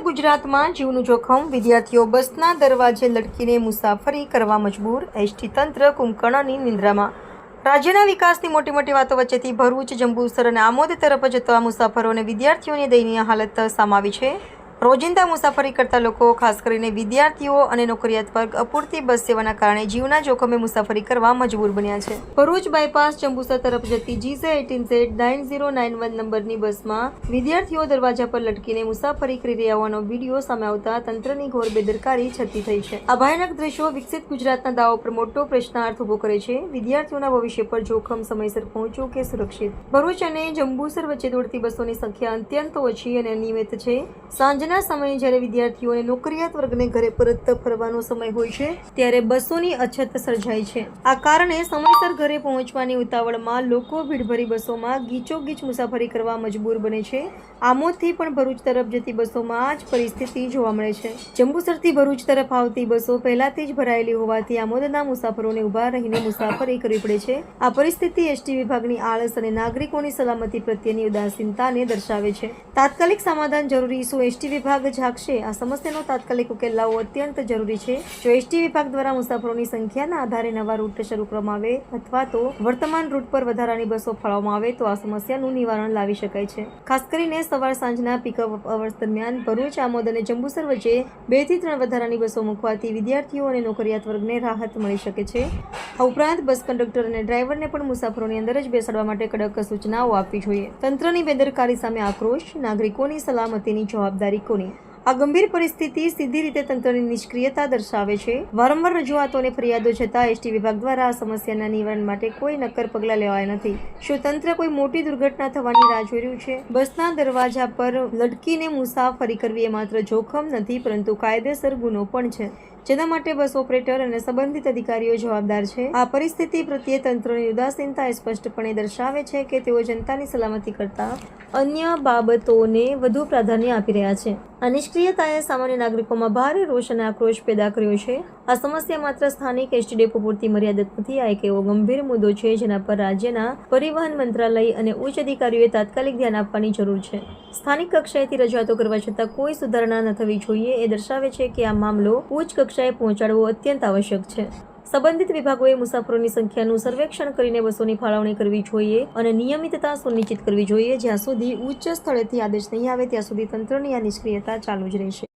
ગુજરાતમાં જીવનું જોખમ, વિદ્યાર્થીઓ બસના દરવાજે લટકીને મુસાફરી કરવા મજબૂર, એસટી તંત્ર કુંભકર્ણની નિંદ્રામાં. રાજ્યના વિકાસની મોટી મોટી વાતો વચ્ચેથી ભરૂચ, જંબુસર અને આમોદ તરફ જતા મુસાફરો અને વિદ્યાર્થીઓની દયનીય હાલત સામાવી છે. રોજિંદા મુસાફરી કરતા લોકો, ખાસ કરીને વિદ્યાર્થીઓ અને નોકરિયાત વર્ગ, અપૂરતી બસ સેવાના કારણે જીવના જોખમે મુસાફરી કરવા મજબૂર બન્યા છે. ભરૂચ બાયપાસ જંબુસર તરફ જતી GJ eighteen Z nine zero nine one નંબરની બસમાં વિદ્યાર્થીઓ દરવાજા પર લટકીને મુસાફરી કરી રહ્યા હોવાનો વીડિયો સામે આવતા તંત્રની ઘોર બેદરકારી છતી થઈ છે. આ ભયાનક દ્રશ્યો વિકસિત ગુજરાતના દાવો પર મોટો પ્રશ્નાર્થ ઊભો કરે છે. વિદ્યાર્થીઓના ભવિષ્ય પર જોખમ સમયસર પહોંચવું કે સુરક્ષિત? ભરૂચ અને જંબુસર વચ્ચે દોડતી બસોની સંખ્યા અત્યંત ઓછી અને અનિયમિત છે. સાંજના સમયે જ્યારે વિદ્યાર્થીઓને નોકરિયાત વર્ગને ઘરે પરત ફરવાનો સમય હોય છે, ત્યારે બસોની અછત સર્જાય છે. આ કારણે સમયસર ઘરે પહોંચવાની ઉતાવળમાં લોકો ભીડભરી બસોમાં ગીચોગીચ મુસાફરી કરવા મજબૂર બને છે. આમોદથી પણ ભરૂચ તરફ જતી બસોમાં આ જ પરિસ્થિતિ જોવા મળે છે. જંબુસરથી ભરૂચ તરફ આવતી બસો પહેલાથી જ ભરાયેલી હોવાથી આમોદના મુસાફરોને ઊભા રહીને મુસાફરી કરવી પડે છે. આ પરિસ્થિતિ એસટી વિભાગની આળસ અને નાગરિકોની સલામતી પ્રત્યેની ઉદાસીનતાને દર્શાવે છે. તાત્કાલિક સમાધાન જરૂરી શું એસટી વિભાગ જાગશે. આ સમસ્યાનો તાત્કાલિક ઉકેલ લાવવો અત્યંત જરૂરી છે. જો એસટી વિભાગ દ્વારા મુસાફરોની સંખ્યાના આધારે નવા રૂટ શરૂ કરવામાં આવે અથવા તો વર્તમાન રૂટ પર વધારાની બસો ફાળવવામાં આવે, તો આ સમસ્યાનું નિવારણ લાવી શકાય છે. ખાસ કરીને સવાર સાંજના પીકઅપ અવર્સ દરમિયાન ભરૂચ, આમોદ અને જંબુસર વચ્ચે બેથી ત્રણ વધારાની બસો મૂકવાથી વિદ્યાર્થીઓ અને નોકરિયાત વર્ગને રાહત મળી શકે છે. આ ઉપરાંત બસ કંડક્ટર અને ડ્રાઈવરને પણ મુસાફરોની અંદર જ બેસાડવા માટે કડક સૂચનાઓ આપવી જોઈએ. તંત્રની બેદરકારી સામે આક્રોશ, નાગરિકોની સલામતીની જવાબદારી કોની આ ગંભીર પરિસ્થિતિ સીધી રીતે તંત્રની નિષ્ક્રિયતા દર્શાવે છે. વારંવાર રજૂઆતો અને ફરિયાદો છતાં એસટી વિભાગ દ્વારા આ સમસ્યાના નિવારણ માટે કોઈ નક્કર પગલાં લેવાયા નથી. શું તંત્ર કોઈ મોટી દુર્ઘટના થવાની રાહ જોઈ રહ્યું છે. બસના દરવાજા પર લટકીને મુસાફરી કરવી એ માત્ર જોખમ નથી, પરંતુ કાયદેસર ગુનો પણ છે. જેના માટે બસ ઓપરેટર અને સંબંધિત અધિકારીઓ જવાબદાર છે. આ પરિસ્થિતિ પ્રત્યે તંત્રની ઉદાસીનતા એ સ્પષ્ટપણે દર્શાવે છે કે તેઓ જનતાની સલામતી કરતા અન્ય બાબતોને વધુ પ્રાધાન્ય આપી રહ્યા છે. આ નિષ્ક્રિયતાએ સામાન્ય નાગરિકોમાં ભારે રોષ અને આક્રોશ પેદા કર્યો છે. આ સમસ્યા માત્ર સ્થાનિક એસટી ડેપો પૂરતી મર્યાદિત નથી, આ એક એવો ગંભીર મુદ્દો છે જેના પર રાજ્યના પરિવહન મંત્રાલય અને ઉચ્ચ અધિકારીઓએ તાત્કાલિક ધ્યાન આપવાની જરૂર છે. સ્થાનિક કક્ષાએથી રજૂઆતો કરવા છતાં કોઈ સુધારણા ન થવી જોઈએ, એ દર્શાવે છે કે આ મામલો ઉચ્ચ કક્ષાએ પહોંચાડવો અત્યંત આવશ્યક છે. સંબંધિત વિભાગોએ મુસાફરોની સંખ્યાનું સર્વેક્ષણ કરીને બસોની ફાળવણી કરવી જોઈએ અને નિયમિતતા સુનિશ્ચિત કરવી જોઈએ. જ્યાં સુધી ઉચ્ચ સ્થળેથી આદેશ નહીં આવે, ત્યાં સુધી તંત્રની આ નિષ્ક્રિયતા ચાલુ જ રહેશે.